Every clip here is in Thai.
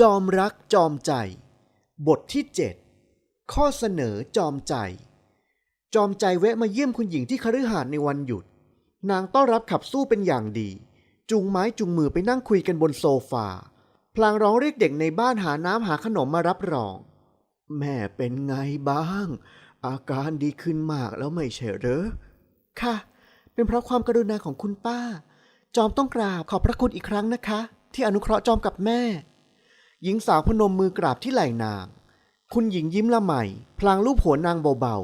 จอมรักจอมใจ บทที่ 7 ข้อเสนอจอมใจ จอมใจแวะมาเยี่ยมคุณหญิงที่คฤหาสน์ในวันหยุด นางต้อนรับขับสู้เป็นอย่างดีจูงไม้จูงมือไปนั่งคุยกันบนโซฟา พลางร้องเรียกเด็กในบ้านหาน้ำหาขนมมารับรอง แม่เป็นไงบ้าง อาการดีขึ้นมากแล้วไม่ใช่เหรอค่ะ เป็นเพราะความกรุณาของคุณป้า จอมต้องกราบขอบพระคุณอีกครั้งนะคะ ที่อนุเคราะห์จอมกับแม่ หญิงสาวพนมมือกราบที่ไหล่นาง คุณหญิงยิ้มละไมพลางลูบหัวนางเบา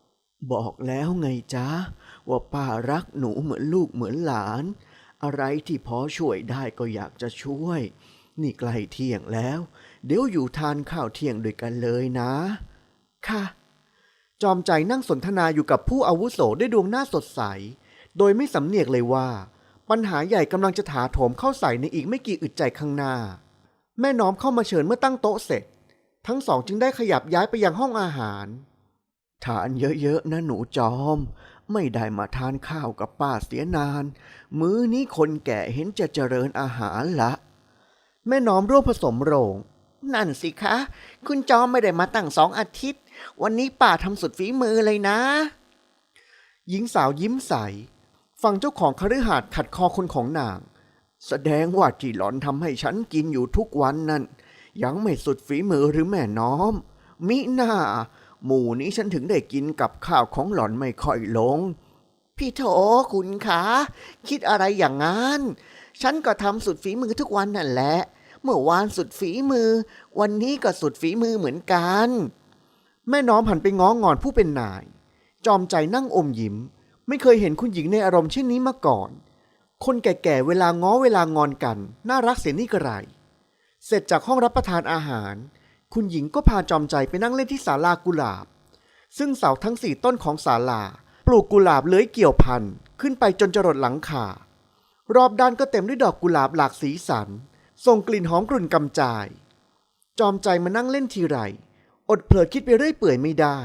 ๆ บอกแล้วไงจ๊ะ ว่าป้ารักหนูเหมือนลูกเหมือนหลาน อะไรที่พอช่วยได้ก็อยากจะช่วย นี่ใกล้เที่ยงแล้ว เดี๋ยวอยู่ทานข้าวเที่ยงด้วยกันเลยนะ ค่ะ จอมใจนั่งสนทนาอยู่กับผู้อาวุโสด้วยดวงหน้าสดใส โดยไม่สำเนียกเลยว่า ปัญหาใหญ่กำลังจะถาโถมเข้าใส่ในอีกไม่กี่อึดใจข้างหน้า แม่น้อมเข้ามาเชิญเมื่อตั้งโต๊ะเสร็จ ทั้งสองจึงได้ขยับย้ายไปยังห้องอาหาร ทานเยอะๆนะหนูจอม ไม่ได้มาทานข้าวกับป้าเสียนาน มื้อนี้คนแก่เห็นจะเจริญอาหารละ แม่น้อมร่วมผสมโรง นั่นสิคะ คุณจอมไม่ได้มาตั้งสองอาทิตย์ วันนี้ป้าทำสุดฝีมือเลยนะ หญิงสาวยิ้มใส ฟังเจ้าของคฤหาสน์ขัดคอคนของนาง แสดงว่าที่หลอนทำให้ฉันกินอยู่ทุกวันนั่น ยังไม่สุดฝีมือหรือแม่น้อม มิหน้า หมู่นี้ฉันถึงได้กินกับข้าวของหลอนไม่ค่อยลง พี่โถคุณคะคิดอะไรอย่างนั้น ฉันก็ทำสุดฝีมือทุกวันนั่นแหละ เมื่อวานสุดฝีมือ วันนี้ก็สุดฝีมือเหมือนกัน แม่น้อมหันไปง้องอนผู้เป็นนาย จอมใจนั่งอมยิ้ม ไม่เคยเห็นคุณหญิงในอารมณ์เช่นนี้มาก่อน คนแก่ๆเวลาง้อเวลางอนกัน น่ารักเสียนี่กระไร เสร็จจากห้องรับประทานอาหาร คุณหญิงก็พาจอมใจไปนั่งเล่นที่ศาลากุหลาบ ซึ่งเสาทั้งสี่ต้นของศาลา ปลูกกุหลาบเลื้อยเกี่ยวพันขึ้นไปจนจรดหลังคารอบด้านก็เต็มด้วยดอกกุหลาบหลากสีสันส่งกลิ่นหอมกรุ่นกำจาย จอมใจมานั่งเล่นทีไร อดเผลอคิดไปเรื่อยเปื่อยไม่ได้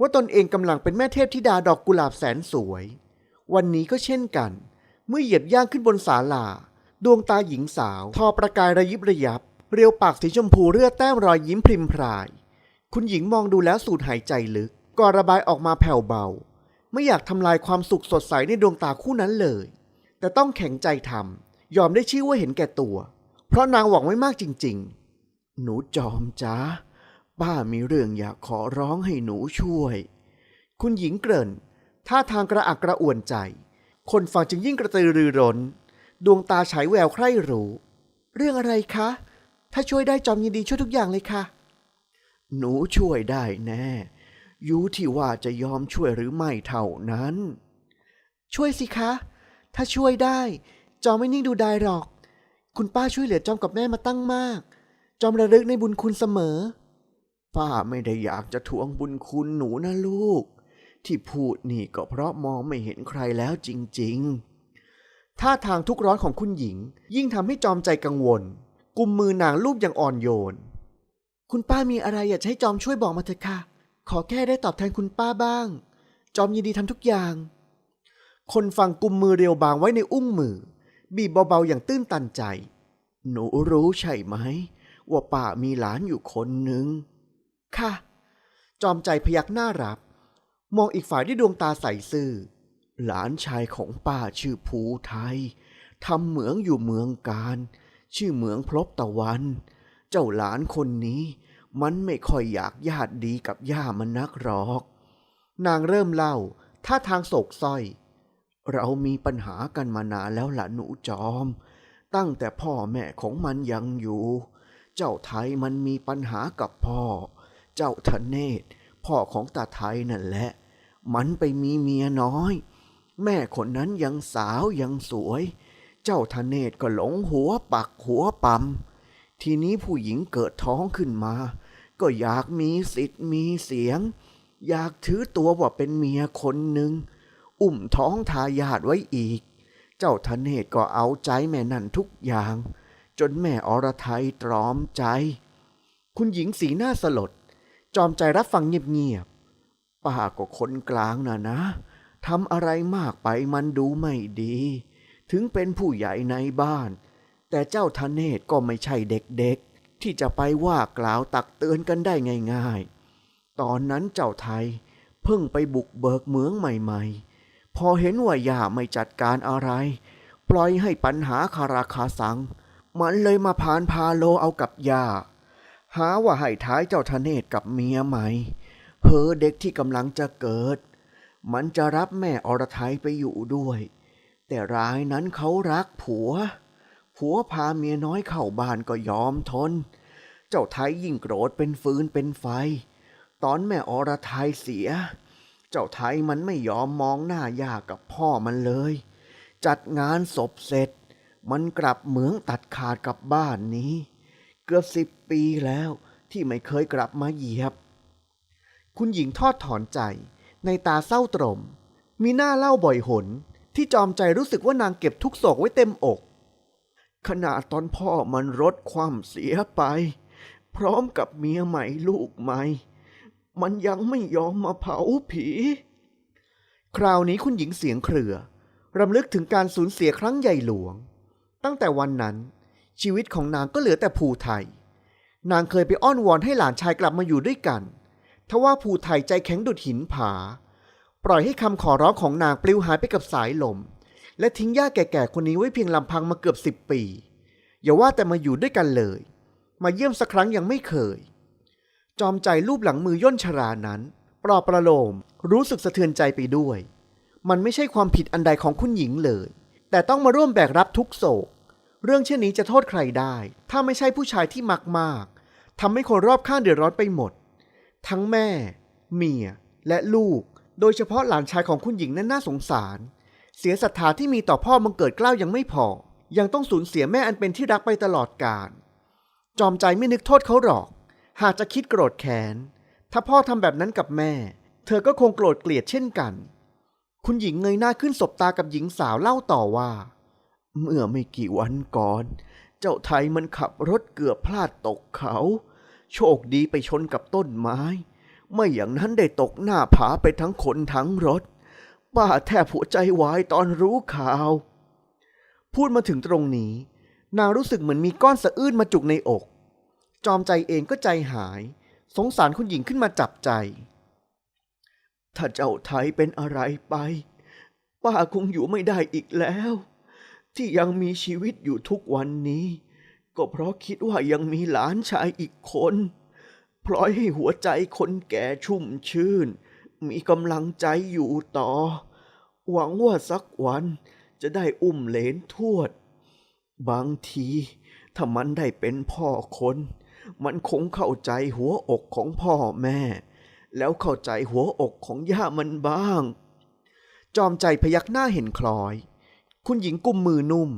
ว่าตนเองกำลังเป็นแม่เทพธิดาดอกกุหลาบแสนสวย วันนี้ก็เช่นกัน เมื่อเหยียบย่างขึ้นบนศาลา ดวงตาหญิงสาว ทอประกายระยิบระยับ เรียวปากสีชมพูเลือดแต้มรอยยิ้มพริมพราย คุณหญิงมองดูแล้วสูดหายใจลึกก่อระบายออกมาแผ่วเบา ไม่อยากทำลายความสุขสดใสในดวงตาคู่นั้นเลย แต่ต้องแข็งใจทำยอมได้ชื่อว่าเห็นแก่ตัว เพราะนางหวังไว้มากจริง ๆ หนูจอมจ้าป้ามีเรื่องอยากขอร้องให้หนูช่วย คุณหญิงเกริ่นท่าทางกระอักกระอ่วนใจ คนฟังจึงยิ่งกระตือรือร้น ดวงตาฉายแววใคร่รู้ เรื่องอะไรคะ ถ้าช่วยได้จอมยินดีช่วยทุกอย่างเลยค่ะ หนูช่วยได้แน่ยู่ที่ว่าจะยอมช่วยหรือไม่เท่านั้น ช่วยสิคะ ถ้าช่วยได้ จอมไม่นิ่งดูได้หรอก คุณป้าช่วยเหลือจอมกับแม่มาตั้งมาก จอมระลึกในบุญคุณเสมอ ป้าไม่ได้อยากจะทวงบุญคุณหนูนะลูก ที่พูดนี่ก็เพราะมองไม่เห็นใครแล้วจริงๆ ท่าทางทุกร้อนของคุณหญิง ยิ่งทำให้จอมใจกังวล กุมมือนางลูบอย่างอ่อนโยน คุณป้ามีอะไรอยากให้จอมช่วยบอกมาเถอะค่ะ ขอแค่ได้ตอบแทนคุณป้าบ้าง จอมยินดีทำทุกอย่าง คนฟังกุมมือเรียวบางไว้ในอุ้งมือ บีบเบาๆอย่างตื้นตันใจ หนูรู้ใช่ไหม ว่าป้ามีหลานอยู่คนหนึ่งค่ะ จอมใจพยักหน้ารับ มองอีกฝ่ายด้วยดวงตาใสซื่อ หลานชายของป้าชื่อภูไทยทำเหมืองอยู่เมืองการ ชื่อเหมืองพลบตะวัน เจ้าหลานคนนี้ มันไม่ค่อยอยากญาติดีกับย่ามันนักหรอก นางเริ่มเล่าท่าทางโศกส้อย เรามีปัญหากันมานานแล้วล่ะหนูจอม ตั้งแต่พ่อแม่ของมันยังอยู่ เจ้าไทยมันมีปัญหากับพ่อ เจ้าทเนศพ่อของตาไทยนั่นแหละ มันไปมีเมียน้อย แม่คนนั้นยังสาวยังสวย เจ้าทเนศก็หลงหัวปักหัวปั๊มทีนี้ผู้หญิงเกิดท้องขึ้นมา ก็อยากมีสิทธิ์มีเสียง อยากถือตัวว่าเป็นเมียคนหนึ่งอุ้มท้องทายาทไว้อีก เจ้าทเนศก็เอาใจแม่นั่นทุกอย่าง จนแม่อรไทยตรอมใจ คุณหญิงสีหน้าสลด จอมใจรับฟังเงียบ ป้าก็คนกลางน่ะนะทำอะไรมากไปมันดูไม่ดี ถึงเป็นผู้ใหญ่ในบ้าน แต่เจ้าทเนศก็ไม่ใช่เด็กๆ ที่จะไปว่ากล่าวตักเตือนกันได้ง่ายๆ ตอนนั้นเจ้าไทยเพิ่งไปบุกเบิกเมืองใหม่ๆ พอเห็นว่าย่าไม่จัดการอะไร ปล่อยให้ปัญหาคาราคาสัง มันเลยมาพานพาโลเอากับย่าหาว่าให้ท้ายเจ้าทะเนศกับเมียใหม่ เพอเด็กที่กำลังจะเกิด มันจะรับแม่อรไทยไปอยู่ด้วย แต่รายนั้นเขารักผัว ผัวพาเมียน้อยเข้าบ้านก็ยอมทน เจ้าไทยยิ่งโกรธเป็นฟืนเป็นไฟ ตอนแม่อรไทยเสีย เจ้าไทยมันไม่ยอมมองหน้ายากับพ่อมันเลย จัดงานศพเสร็จ มันกลับเหมืองตัดขาดกับบ้านนี้ เกือบสิบปีแล้วที่ไม่เคยกลับมาเหยียบ คุณหญิงทอดถอนใจ ในตาเศร้าตรม มีหน้าเล่าบ่อยหน ที่จอมใจรู้สึกว่านางเก็บทุกโศกไว้เต็มอก ขณะตอนพ่อมันรถความเสียไป พร้อมกับเมียใหม่ลูกใหม่ มันยังไม่ยอมมาเผาผี คราวนี้คุณหญิงเสียงเครือรำลึกถึงการสูญเสียครั้งใหญ่หลวง ตั้งแต่วันนั้น ชีวิตของนางก็เหลือแต่ภูไทย นางเคยไปอ้อนวอนให้หลานชายกลับมาอยู่ด้วยกัน ทว่าภูไทยใจแข็งดุดหินผา ปล่อยให้คำขอร้องของนางปลิวหายไปกับสายลม และทิ้งย่าแก่ๆคนนี้ไว้เพียงลำพังมาเกือบสิบปี อย่าว่าแต่มาอยู่ด้วยกันเลย มาเยี่ยมสักครั้งยังไม่เคย จอมใจรูปหลังมือย่นชรานั้น ปลอบประโลมรู้สึกสะเทือนใจไปด้วย มันไม่ใช่ความผิดอันใดของคุณหญิงเลย แต่ต้องมาร่วมแบกรับทุกโศก เรื่องเช่นนี้จะโทษใครได้ ถ้าไม่ใช่ผู้ชายที่มักมากทำให้คนรอบข้างเดือดร้อนไปหมด ทั้งแม่ เมีย และลูก โดยเฉพาะหลานชายของคุณหญิงนั้นน่าสงสาร เสียศรัทธาที่มีต่อพ่อมังเกิดเกล้าวยังไม่พอ ยังต้องสูญเสียแม่อันเป็นที่รักไปตลอดกาลจอมใจไม่นึกโทษเขาหรอก หากจะคิดโกรธแค้น ถ้าพ่อทำแบบนั้นกับแม่ เธอก็คงโกรธเกลียดเช่นกัน คุณหญิงเงยหน้าขึ้นสบตากับหญิงสาวเล่าต่อว่า เมื่อไม่กี่วันก่อน เจ้าไทยมันขับรถเกือบพลาดตกเขา โชคดีไปชนกับต้นไม้ ไม่อย่างนั้นได้ตกหน้าผาไปทั้งคนทั้งรถป้าแทบหัวใจวายตอนรู้ข่าว พูดมาถึงตรงนี้ นางรู้สึกเหมือนมีก้อนสะอื้นมาจุกในอก จอมใจเองก็ใจหาย สงสารคุณหญิงขึ้นมาจับใจ ถ้าเจ้าไทยเป็นอะไรไปป้าคงอยู่ไม่ได้อีกแล้ว ที่ยังมีชีวิตอยู่ทุกวันนี้ ก็เพราะคิดว่ายังมีหลานชายอีกคนปล่อยให้หัวใจคนแก่ชุ่มชื่น มีกำลังใจอยู่ต่อ หวังว่าสักวันจะได้อุ้มเหลนทวด บางทีถ้ามันได้เป็นพ่อคน มันคงเข้าใจหัวอกของพ่อแม่ แล้วเข้าใจหัวอกของย่ามันบ้าง จอมใจพยักหน้าเห็นคล้อย คุณหญิงกุมมือนุ่ม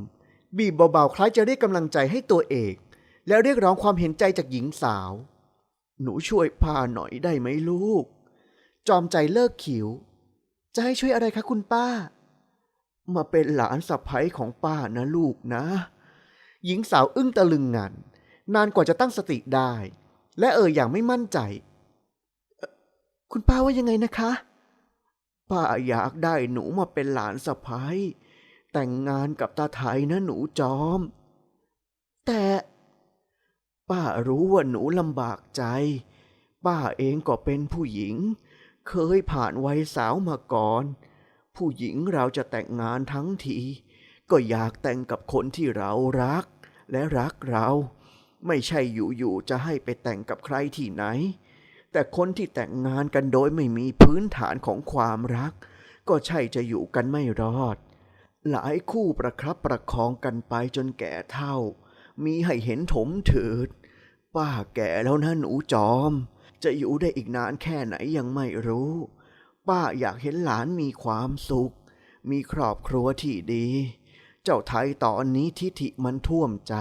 บีบเบาๆคล้ายจะเรียกกำลังใจให้ตัวเอก แล้วเรียกร้องความเห็นใจจากหญิงสาว หนูช่วยพาหน่อยได้ไหมลูก จอมใจเลิกขิว จะให้ช่วยอะไรคะคุณป้า มาเป็นหลานสะใภ้ของป้านะลูกนะ หญิงสาวอึ้งตะลึงงัน นานกว่าจะตั้งสติได้ และเอ่ยอย่างไม่มั่นใจ คุณป้าว่ายังไงนะคะ ป้าอยากได้หนูมาเป็นหลานสะใภ้ แต่งงานกับตาไทยนะหนูจอม แต่ป้ารู้ว่าหนูลำบากใจ ป้าเองก็เป็นผู้หญิง เคยผ่านวัยสาวมาก่อน ผู้หญิงเราจะแต่งงานทั้งที ก็อยากแต่งกับคนที่เรารัก และรักเรา ไม่ใช่อยู่ๆจะให้ไปแต่งกับใครที่ไหน แต่คนที่แต่งงานกันโดยไม่มีพื้นฐานของความรัก ก็ใช่จะอยู่กันไม่รอด หลายคู่ประครับประคองกันไปจนแก่เท่า มีให้เห็นถมถืดป้าแก่แล้วนะหนูจอม จะอยู่ได้อีกนานแค่ไหนยังไม่รู้ ป้าอยากเห็นหลานมีความสุข มีครอบครัวที่ดี เจ้าไทยตอนนี้ทิฐิมันท่วมใจ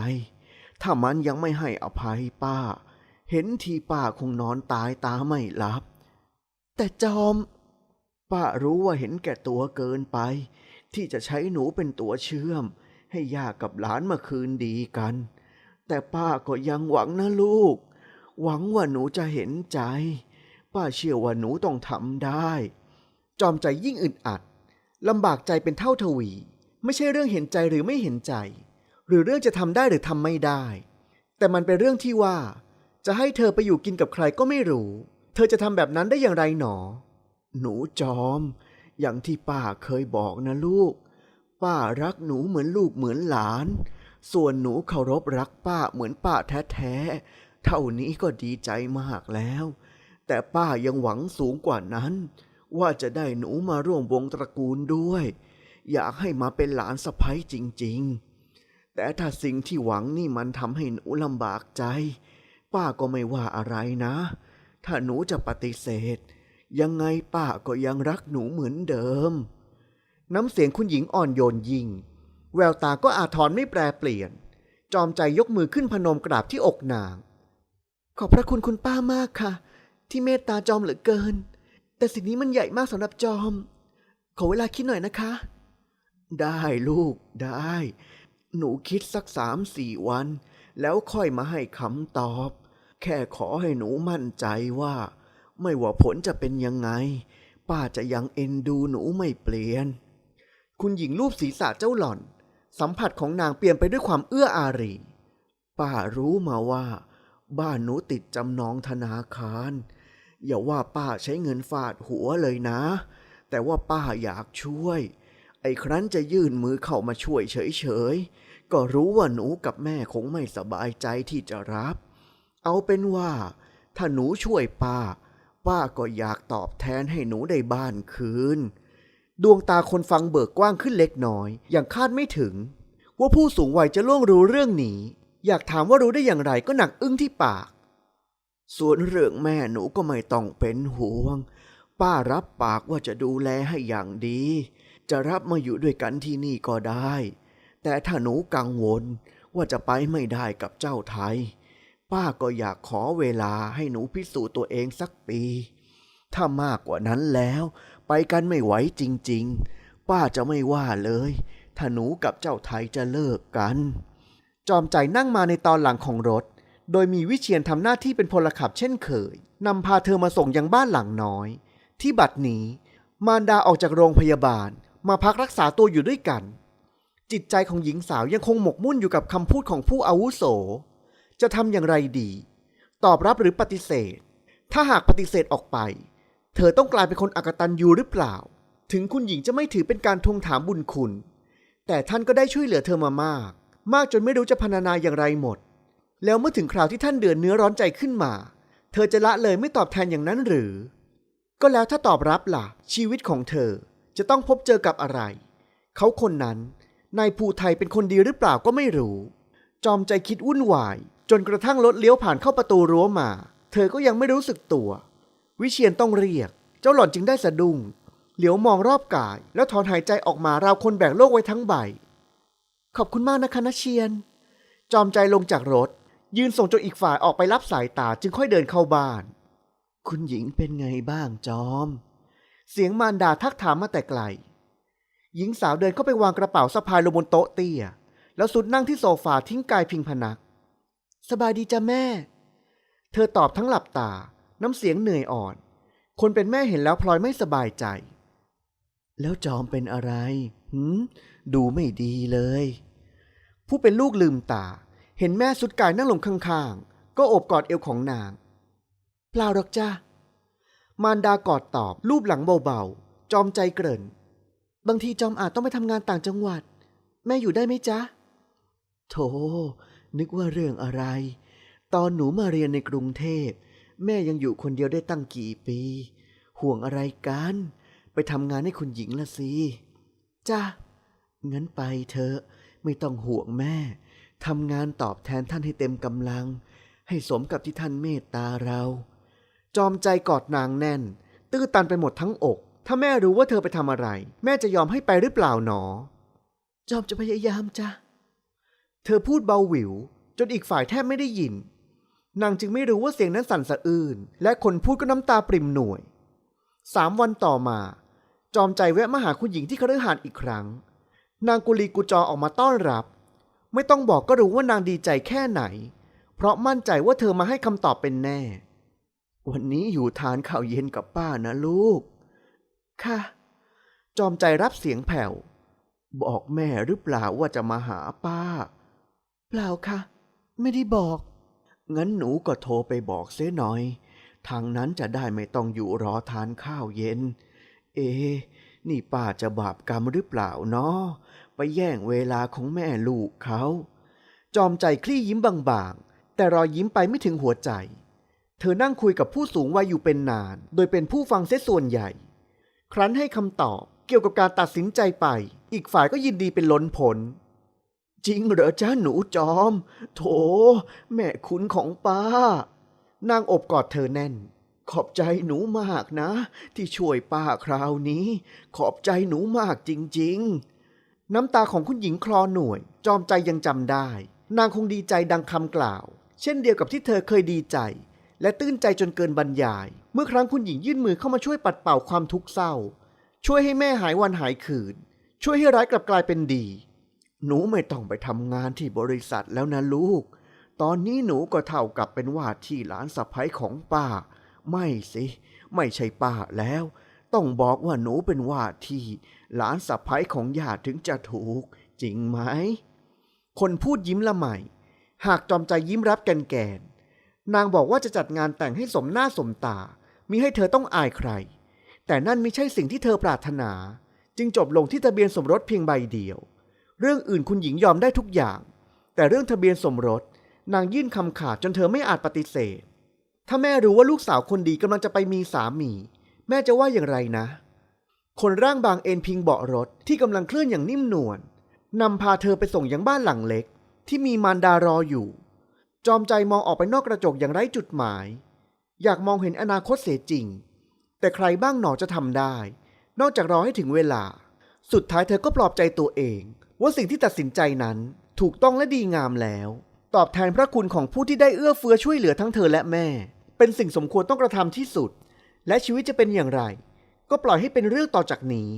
ถ้ามันยังไม่ให้อภัยป้า เห็นทีป้าคงนอนตายตาไม่หลับ แต่จอม ป้ารู้ว่าเห็นแก่ตัวเกินไป ที่จะใช้หนูเป็นตัวเชื่อม ให้ย่ากับหลานมาคืนดีกัน แต่ป้าก็ยังหวังนะลูก หวังว่าหนูจะเห็นใจ ป้าเชื่อว่าหนูต้องทำได้ จอมใจยิ่งอึดอัดลำบากใจเป็นเท่าทวี ไม่ใช่เรื่องเห็นใจหรือไม่เห็นใจ หรือเรื่องจะทำได้หรือทำไม่ได้ แต่มันเป็นเรื่องที่ว่า จะให้เธอไปอยู่กินกับใครก็ไม่รู้ เธอจะทำแบบนั้นได้อย่างไรหนอ หนูจอม อย่างที่ป้าเคยบอกนะลูก ป้ารักหนูเหมือนลูกเหมือนหลาน ส่วนหนูเคารพรักป้าเหมือนป้าแท้ๆ เท่านี้ก็ดีใจมากแล้ว แต่ป้ายังหวังสูงกว่านั้น ว่าจะได้หนูมาร่วมวงตระกูลด้วย อยากให้มาเป็นหลานสะใภ้จริง ๆ แต่ถ้าสิ่งที่หวังนี่มันทำให้หนูลำบากใจ ป้าก็ไม่ว่าอะไรนะ ถ้าหนูจะปฏิเสธ ยังไงป้าก็ยังรักหนูเหมือนเดิม น้ำเสียงคุณหญิงอ่อนโยนยิ่ง แววตาก็อาทรไม่แปรเปลี่ยน จอมใจยกมือขึ้นพนมกราบที่อกนาง ขอบพระคุณคุณป้ามากค่ะ ที่เมตตาจอมเหลือเกิน แต่สิ่งนี้มันใหญ่มากสำหรับจอม ขอเวลาคิดหน่อยนะคะ ได้ลูกได้ หนูคิดสักสามสี่วัน แล้วค่อยมาให้คำตอบ แค่ขอให้หนูมั่นใจว่า ไม่ว่าผลจะเป็นยังไง ป้าจะยังเอ็นดูหนูไม่เปลี่ยน คุณหญิงรูปศีรษะเจ้าหล่อน สัมผัสของนางเปลี่ยนไปด้วยความเอื้ออารี ป้ารู้มาว่า บ้านหนูติดจำนองธนาคาร อย่าว่าป้าใช้เงินฟาดหัวเลยนะ แต่ว่าป้าอยากช่วย ไอ้ครั้นจะยื่นมือเข้ามาช่วยเฉยๆ ก็รู้ว่าหนูกับแม่คงไม่สบายใจที่จะรับ เอาเป็นว่าถ้าหนูช่วยป้า ป้าก็อยากตอบแทนให้หนูได้บ้านคืน ดวงตาคนฟังเบิกกว้างขึ้นเล็กน้อย อย่างคาดไม่ถึง ว่าผู้สูงวัยจะล่วงรู้เรื่องนี้ อยากถามว่ารู้ได้อย่างไรก็หนักอึ้งที่ปาก ส่วนเรื่องแม่หนูก็ไม่ต้องเป็นห่วง ป้ารับปากว่าจะดูแลให้อย่างดี จะรับมาอยู่ด้วยกันที่นี่ก็ได้ แต่ถ้าหนูกังวลว่าจะไปไม่ได้กับเจ้าไทย ป้าก็อยากขอเวลาให้หนูพิสูจน์ตัวเองสักปี ถ้ามากกว่านั้นแล้ว ไปกันไม่ไหวจริง ๆ ป้าจะไม่ว่าเลย ถ้าหนูกับเจ้าไทยจะเลิกกัน จอมใจนั่งมาในตอนหลังของรถ โดยมีวิเชียนทำหน้าที่เป็นพลขับเช่นเคยนำพาเธอมาส่งยังบ้านหลังน้อย ที่บัดนี้ มารดาออกจากโรงพยาบาล มาพักรักษาตัวอยู่ด้วยกัน จิตใจของหญิงสาวยังคงหมกมุ่นอยู่กับคำพูดของผู้อาวุโส จะทำอย่างไรดี ตอบรับหรือปฏิเสธ ถ้าหากปฏิเสธออกไป เธอต้องกลายเป็นคนอักตันยูหรือเปล่า ถึงคุณหญิงจะไม่ถือเป็นการทวงถามบุญคุณ แต่ท่านก็ได้ช่วยเหลือเธอมามาก มากจนไม่รู้จะพรรณนาอย่างไรหมด แล้วเมื่อถึงคราวที่ท่านเดือดเนื้อร้อนใจขึ้นมา เธอจะละเลยไม่ตอบแทนอย่างนั้นหรือ ก็แล้วถ้าตอบรับล่ะ ชีวิตของเธอจะต้องพบเจอกับอะไร เขาคนนั้นนายภูไทยเป็นคนดีหรือเปล่าก็ไม่รู้ จอมใจคิดวุ่นวาย จนกระทั่งรถเลี้ยวผ่านเข้าประตูรั้วมา เธอก็ยังไม่รู้สึกตัว วิเชียนต้องเรียก เจ้าหล่อนจึงได้สะดุ้งเหลียวมองรอบกาย แล้วถอนหายใจออกมาราวคนแบกโลกไว้ทั้งใบ ขอบคุณมากนะคะนะเชียน จอมใจลงจากรถ ยืนส่งจนอีกฝ่ายออกไปรับสายตาจึงค่อยเดินเข้าบ้าน คุณหญิงเป็นไงบ้างจอม เสียงมารดาทักถามมาแต่ไกล หญิงสาวเดินเข้าไปวางกระเป๋าสะพายลงบนโต๊ะเตี้ย แล้วสุดนั่งที่โซฟาทิ้งกายพิงพนัก สบายดีจ้ะแม่ เธอตอบทั้งหลับตา น้ำเสียงเหนื่อยอ่อน คนเป็นแม่เห็นแล้วพลอยไม่สบายใจ แล้วจอมเป็นอะไรหืมดูไม่ดีเลย ผู้เป็นลูกลืมตา เห็นแม่สุดกายนั่งลงข้างๆ ก็โอบกอดเอวของนาง เปล่าหรอกจ้ามารดากอดตอบรูปหลังเบาๆ จอมใจเกริ่น บางทีจอมอาจต้องไปทำงานต่างจังหวัด แม่อยู่ได้ไหมจ๊ะโธ่ นึกว่าเรื่องอะไร ตอนหนูมาเรียนในกรุงเทพ แม่ยังอยู่คนเดียวได้ตั้งกี่ปี ห่วงอะไรกัน ไปทำงานให้คุณหญิงละสิ จ้ะงั้นไปเถอะ ไม่ต้องห่วงแม่ ทำงานตอบแทนท่านให้เต็มกำลัง ให้สมกับที่ท่านเมตตาเรา จอมใจกอดนางแน่น ตื้อตันไปหมดทั้งอก ถ้าแม่รู้ว่าเธอไปทำอะไร แม่จะยอมให้ไปหรือเปล่าหนอ จอมจะพยายามจ้ะ เธอพูดเบาหวิว จนอีกฝ่ายแทบไม่ได้ยิน นางจึงไม่รู้ว่าเสียงนั้นสั่นสะอื้นและคนพูดก็น้ำตาปริ่มหน่วย สามวันต่อมา จอมใจแวะมาหาคุณหญิงที่คฤหาสน์อีกครั้ง นางกุลีกุจอออกมาต้อนรับ ไม่ต้องบอกก็รู้ว่านางดีใจแค่ไหน เพราะมั่นใจว่าเธอมาให้คำตอบเป็นแน่ วันนี้อยู่ทานข้าวเย็นกับป้านะลูก ค่ะ จอมใจรับเสียงแผ่ว บอกแม่หรือเปล่าว่าจะมาหาป้า เปล่าค่ะ ไม่ได้บอก งั้นหนูก็โทรไปบอกเสียหน่อย ทางนั้นจะได้ไม่ต้องอยู่รอทานข้าวเย็น เอ๊นี่ป้าจะบาปกรรมหรือเปล่าเนาะไปแย่งเวลาของแม่ลูกเขา จอมใจคลี่ยิ้มบางๆ แต่รอยยิ้มไปไม่ถึงหัวใจ เธอนั่งคุยกับผู้สูงวัยอยู่เป็นนาน โดยเป็นผู้ฟังเสียส่วนใหญ่ ครั้นให้คำตอบเกี่ยวกับการตัดสินใจไป อีกฝ่ายก็ยินดีเป็นล้นผล จริงเหรอจ้าหนูจอม โถ แม่คุณของป้า นางอบกอดเธอแน่น ขอบใจหนูมากนะ ที่ช่วยป้าคราวนี้ ขอบใจหนูมากจริง ๆ น้ำตาของคุณหญิงคลอหน่วย จอมใจยังจำได้ นางคงดีใจดังคำกล่าว เช่นเดียวกับที่เธอเคยดีใจ และตื้นใจจนเกินบรรยาย เมื่อครั้งคุณหญิงยื่นมือเข้ามาช่วยปัดเป่าความทุกข์เศร้า ช่วยให้แม่หายวันหายคืน ช่วยให้ร้ายกลับกลายเป็นดี หนูไม่ต้องไปทำงานที่บริษัทแล้วนะลูก ตอนนี้หนูก็เท่ากับเป็นว่าที่หลานสะใภ้ของป้า ไม่สิ ไม่ใช่ป้าแล้ว ต้องบอกว่าหนูเป็นว่าที่ หลานสะใภ้ของญาติถึงจะถูก จริงไหม คนพูดยิ้มละใหม่ หากจอมใจยิ้มรับแกนแกน นางบอกว่าจะจัดงานแต่งให้สมหน้าสมตา มิให้เธอต้องอายใคร แต่นั่นไม่ใช่สิ่งที่เธอปรารถนา จึงจบลงที่ทะเบียนสมรสเพียงใบเดียว เรื่องอื่นคุณหญิงยอมได้ทุกอย่าง แต่เรื่องทะเบียนสมรส นางยื่นคำขาดจนเธอไม่อาจปฏิเสธ ถ้าแม่รู้ว่าลูกสาวคนดีกำลังจะไปมีสามี แม่จะว่าอย่างไรนะ คนร่างบางเอ็นพิงเบาะรถที่กำลังเคลื่อนอย่างนิ่มนวลนำพาเธอไปส่งยังบ้านหลังเล็ก ที่มีมารดารออยู่ จอมใจมองออกไปนอกกระจกอย่างไร้จุดหมาย อยากมองเห็นอนาคตเสียจริง แต่ใครบ้างหนอจะทำได้ นอกจากรอให้ถึงเวลา สุดท้ายเธอก็ปลอบใจตัวเอง ว่าสิ่งที่ตัดสินใจนั้นถูกต้องและดีงามแล้ว ตอบแทนพระคุณของผู้ที่ได้เอื้อเฟื้อช่วยเหลือทั้งเธอและแม่ เป็นสิ่งสมควรต้องกระทำที่สุด และชีวิตจะเป็นอย่างไร ก็ปล่อยให้เป็นเรื่องต่อจากนี้